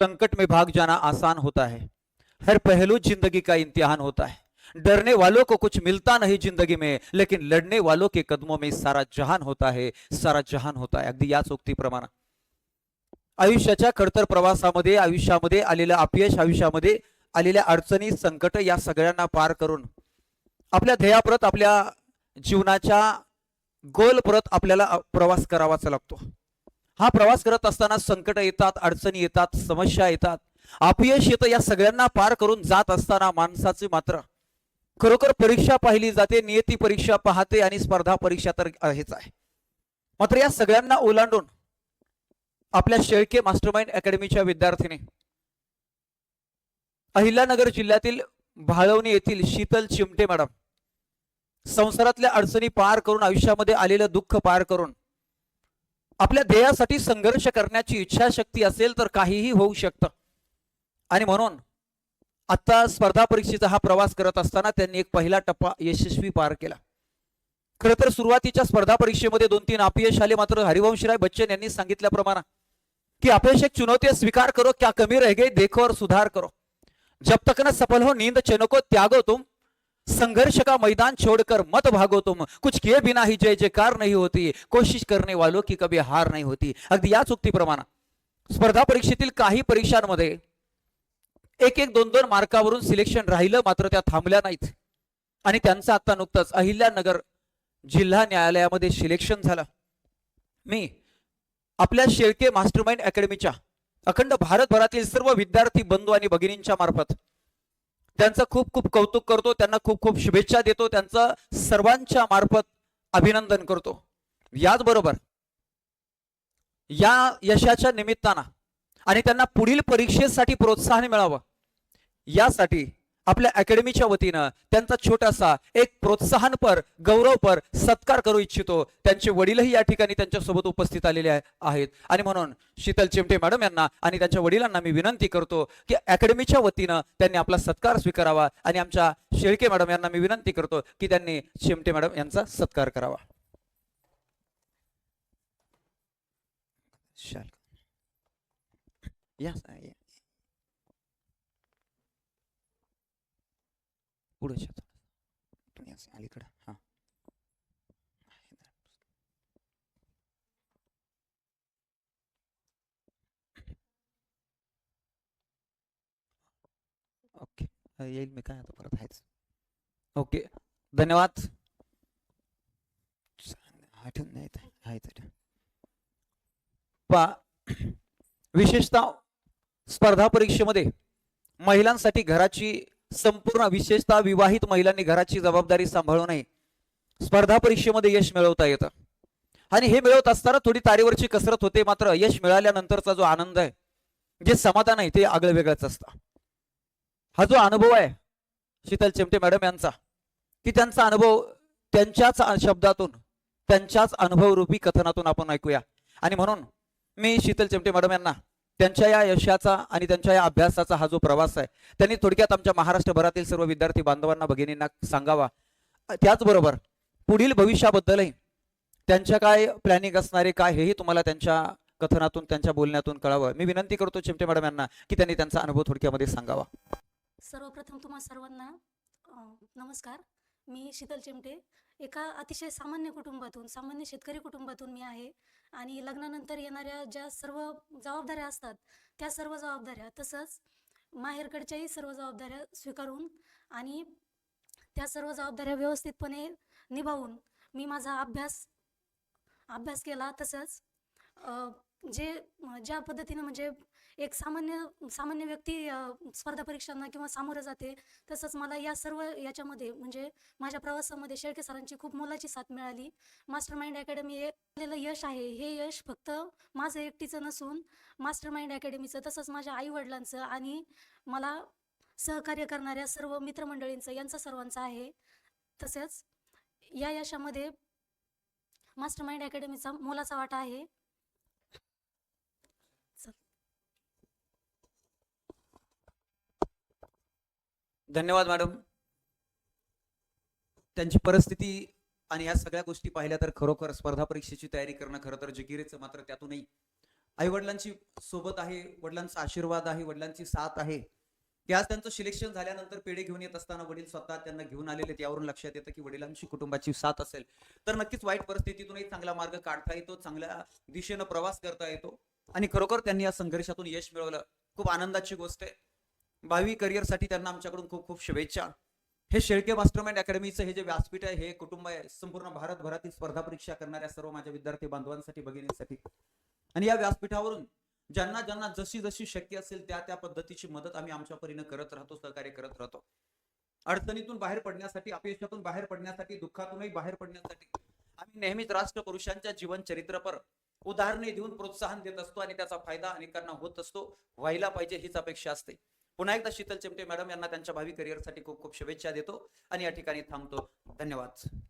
संकट में भाग जाना आसान होता है। हर पहलू जिंदगी का इम्तिहान होता है। डरने वालों को कुछ मिलता नहीं जिंदगी में लेकिन लढणे वालों के कदमों में सारा जहान होता है सारा जहान होता है। अगदी याच उक्तीप्रमाणे आयुष्याच्या खडतर प्रवासामध्ये आयुष्यामध्ये आलेलं अपयश आयुष्यामध्ये आलेल्या अडचणी संकट या सगळ्यांना पार करून आपल्या ध्येयाप्रत आपल्या जीवनाच्या गोलप्रत आपल्याला प्रवास करावाच लागतो. हा प्रवास करत असताना संकट येतात अडचणी येतात समस्या येतात. अपयश येतं या सगळ्यांना पार करून जात असताना माणसाची मात्र. खरोखर परीक्षा पाहिली जाते नियती परीक्षा पाहते आणि स्पर्धा परीक्षा तर हेच आहे. मात्र या सगळ्यांना ओलांडून आपल्या शेळके मास्टरमाइंड अकॅडमीच्या विद्यार्थीने अहिल्यानगर जिल्ह्यातील भाळवणी येथील शीतल चिमटे मॅडम संसारातल्या अडचणी पार करून आयुष्यामध्ये आलेलं दुःख पार करून आपल्या ध्येयासाठी संघर्ष करण्याची इच्छाशक्ती असेल तर काहीही होऊ शकतं. आणि म्हणून आता स्पर्धा परीक्षेचा हा प्रवास करत असताना त्यांनी एक पहिला टप्पा यशस्वी पार केला. खरं तर सुरुवातीच्या स्पर्धा परीक्षेमध्ये दोन तीन अपयश आले. मात्र हरिवंशराय बच्चन यांनी सांगितल्याप्रमाणे कि अपयश एक चुनौती स्वीकार करो क्या कमी रह गई देखो और सुधार करो. जब तक न सफल हो नींद चैनो त्यागो तुम. संघर्ष का मैदान छोड़कर मत भागो तुम। कुछ किए बिना ही जय जयकार नहीं होती। कोशिश करने वालों की कभी हार नहीं होती। अगदी याच उक्तीप्रमाणे स्पर्धा परीक्षेतील काही परीक्षांमध्ये एक एक दोन दोन मार्कावरून सिलेक्शन राहिलं मात्र त्या थांबल्या नाहीत. आणि त्यांचं आता नुकतंच अहिल्यानगर जिल्हा न्यायालयामध्ये सिलेक्शन झालं. मी आपल्या शेळके मास्टरमाइंड अकॅडमीच्या अखंड भारतभरातील सर्व विद्यार्थी बंधू आणि भगिनींच्या मार्फत त्यांचं खूप खूप कौतुक करतो त्यांना खूप खूप शुभेच्छा देतो त्यांचं सर्वांच्या मार्फत अभिनंदन करतो. याचबरोबर या यशाच्या निमित्तानं आणि त्यांना पुढील परीक्षेसाठी प्रोत्साहन मिळावं यासाठी आपल्या अकॅडमीच्या वतीनं त्यांचा छोटासा एक प्रोत्साहनपर गौरवपर सत्कार करू इच्छितो. त्यांचे वडीलही या ठिकाणी त्यांच्यासोबत उपस्थित आलेले आहेत. आणि म्हणून शीतल चिमटे मॅडम यांना आणि त्यांच्या वडिलांना मी विनंती करतो की अकॅडमीच्या वतीनं त्यांनी आपला सत्कार स्वीकारावा. आणि आमच्या शेळके मॅडम यांना मी विनंती करतो की त्यांनी चिमटे मॅडम यांचा सत्कार करावा. शाल. या पुढे. तुम्ही असं अलीकडं. हा. ओके. येईल मी काय आता परत आहेच. ओके. धन्यवाद. आठवण नाही. पा विशेषतः स्पर्धा परीक्षेमध्ये महिलांसाठी घराची संपूर्ण विशेषतः विवाहित महिलांनी घराची जबाबदारी सांभाळू नये. स्पर्धा परीक्षेमध्ये यश मिळवता येतं. आणि हे मिळवत असताना थोडी तारेवरची कसरत होते मात्र यश मिळाल्यानंतरचा जो आनंद आहे जे समाधान आहे ते आगळं वेगळंच असतं. हा जो अनुभव आहे शीतल चिमटे मॅडम यांचा की त्यांचा अनुभव त्यांच्याच शब्दातून त्यांच्याच अनुभवरूपी कथनातून आपण ऐकूया. आणि म्हणून मी शीतल चिमटे मॅडम यांना त्यांच्या या यशाचा आणि त्यांच्या या अभ्यासाचा हा जो प्रवास आहे त्यांनी थोडक्यात आमच्या महाराष्ट्रभरातील सर्व विद्यार्थी बांधवांना भगिनींना सांगावा. त्याचबरोबर पुढील भविष्याबद्दलही त्यांच्या काय प्लॅनिंग असणारे काय हेही तुम्हाला त्यांच्या कथनातून त्यांच्या बोलण्यातून कळावं. मी विनंती करतो चिमटे मॅडम यांना की त्यांनी त्यांचा अनुभव थोडक्यामध्ये सांगावा. सर्वप्रथम तुम्हा सर्वांना नमस्कार. मी शीतल चिमटे. एका अतिशय सामान्य कुटुंबातून सामान्य शेतकरी कुटुंबातून मी आहे. आणि लग्नानंतर येणाऱ्या ज्या सर्व जबाबदाऱ्या असतात त्या सर्व जबाबदाऱ्या तसंच माहेरकडच्याही सर्व जबाबदाऱ्या स्वीकारून आणि त्या सर्व जबाबदाऱ्या व्यवस्थितपणे निभावून मी माझा अभ्यास अभ्यास केला तसंच जे ज्या पद्धतीनं म्हणजे एक सामान्य सामान्य व्यक्ती स्पर्धा परीक्षांना किंवा सामोरं जाते तसंच मला या सर्व याच्यामध्ये म्हणजे माझ्या प्रवासामध्ये शेळके सरांची खूप मोलाची साथ मिळाली. मास्टर माइंड अकॅडमी हे आलेलं यश आहे. हे यश फक्त माझं एकटीचं नसून मास्टर माइंड अकॅडमीचं तसंच माझ्या आईवडिलांचं आणि मला सहकार्य करणाऱ्या सर्व मित्रमंडळींचं यांचं सर्वांचं आहे. तसेच या यशामध्ये मास्टर माइंड अकॅडमीचा मोलाचा वाटा आहे. धन्यवाद मॅडम. त्यांची परिस्थिती आणि या सगळ्या गोष्टी पाहिल्या तर खरोखर स्पर्धा परीक्षेची तयारी करणं खरं तर जिकिरीचं मात्र त्यातूनही. आई वडिलांची सोबत आहे वडिलांचा आशीर्वाद आहे वडिलांची साथ आहे. की आज त्यांचं सिलेक्शन झाल्यानंतर पेढे घेऊन येत असताना वडील स्वतः त्यांना घेऊन आलेले यावरून लक्षात येतं की वडिलांची कुटुंबाची साथ असेल. तर नक्कीच वाईट परिस्थितीतूनही चांगला मार्ग काढता येतो चांगल्या दिशेनं प्रवास करता येतो. आणि खरोखर त्यांनी या संघर्षातून यश मिळवलं. खूप आनंदाची गोष्ट आहे. भावी करिअरसाठी त्यांना आमच्याकडून खूप खूप शुभेच्छा. हे शेळके मास्टरमाइंड अकॅडमीचं हे जे व्यासपीठ आहे हे कुटुंब आहे. संपूर्ण भारतभरातील स्पर्धा परीक्षा करणाऱ्या सर्व माझ्या विद्यार्थी बांधवांसाठी भगिनींसाठी. आणि या व्यासपीठावरून ज्यांना ज्यांना जशी जशी शक्य असेल त्या त्या पद्धतीची मदत आम्ही आमच्या परीनं करत राहतो सहकार्य करत राहतो. अडचणीतून बाहेर पडण्यासाठी अपयशातून बाहेर पडण्यासाठी दुःखातूनही बाहेर पडण्यासाठी आम्ही नेहमीच राष्ट्रपुरुषांच्या जीवन चरित्रपर उदाहरणे देऊन प्रोत्साहन देत असतो आणि त्याचा फायदा अनेकांना होत असतो. व्हायला पाहिजे हीच अपेक्षा असते. पुन्हा एकदा शीतल चिमटे मॅडम यांना त्यांच्या भावी करिअरसाठी खूप खूप शुभेच्छा देतो आणि या ठिकाणी थांबतो. धन्यवाद.